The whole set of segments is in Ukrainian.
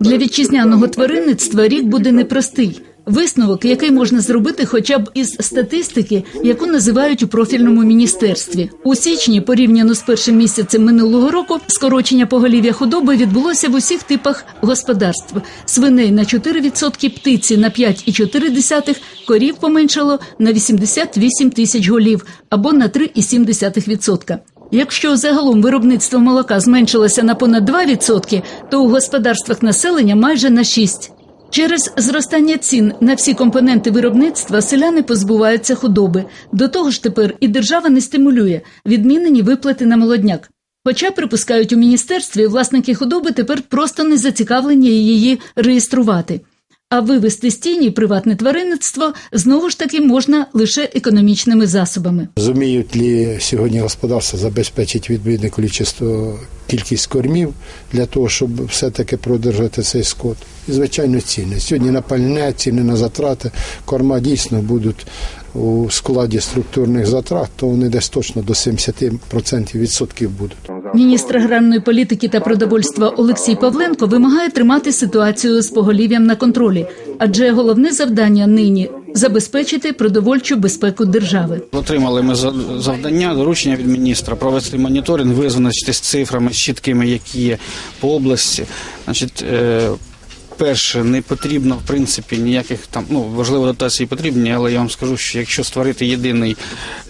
Для вітчизняного тваринництва рік буде непростий. Висновок, який можна зробити хоча б із статистики, яку називають у профільному міністерстві. У січні, порівняно з першим місяцем минулого року, скорочення поголів'я худоби відбулося в усіх типах господарств: свиней на 4%, птиці на 5,4%, корів поменшало на 88 тисяч голів або на 3,7%. Якщо загалом виробництво молока зменшилося на понад 2%, то у господарствах населення майже на 6%. Через зростання цін на всі компоненти виробництва селяни позбуваються худоби. До того ж, тепер і держава не стимулює відмінені виплати на молодняк. Хоча припускають у міністерстві, власники худоби тепер просто не зацікавлені її реєструвати. А вивести з тіні приватне тваринництво знову ж таки можна лише економічними засобами. Зуміють ли сьогодні господарство забезпечити відповідне кількість кормів для того, щоб все-таки продержати цей скот? І, звичайно, ціни. Сьогодні на пальне, ціни на затрати, корма дійсно будуть у складі структурних затрат, то вони десь точно до 70% відсотків будуть. Міністр аграрної політики та продовольства Олексій Павленко вимагає тримати ситуацію з поголів'ям на контролі, адже головне завдання нині забезпечити продовольчу безпеку держави. Отримали ми за- завдання, доручення від міністра провести моніторинг, визначитись цифрами чіткими, які є по області. Значить, е, перше, не потрібно в принципі ніяких там ну важливо дотації потрібні, але я вам скажу, що якщо створити єдиний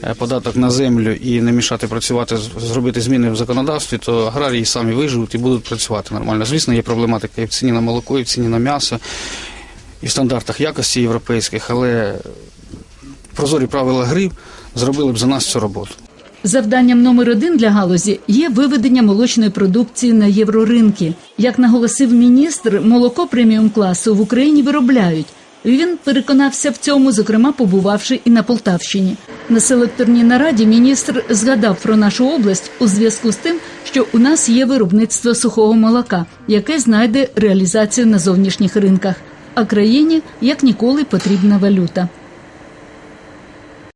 е, податок на землю і не мішати працювати, зробити зміни в законодавстві, то аграрії самі виживуть і будуть працювати нормально. Звісно, є проблематика і в ціні на молоко, і в ціні на м'ясо, і в стандартах якості європейських, але прозорі правила гри зробили б за нас цю роботу. Завданням номер один для галузі є виведення молочної продукції на євроринки. Як наголосив міністр, молоко преміум класу в Україні виробляють. Він переконався в цьому, зокрема побувавши і на Полтавщині. На селекторній нараді міністр згадав про нашу область у зв'язку з тим, що у нас є виробництво сухого молока, яке знайде реалізацію на зовнішніх ринках. А країні як ніколи потрібна валюта.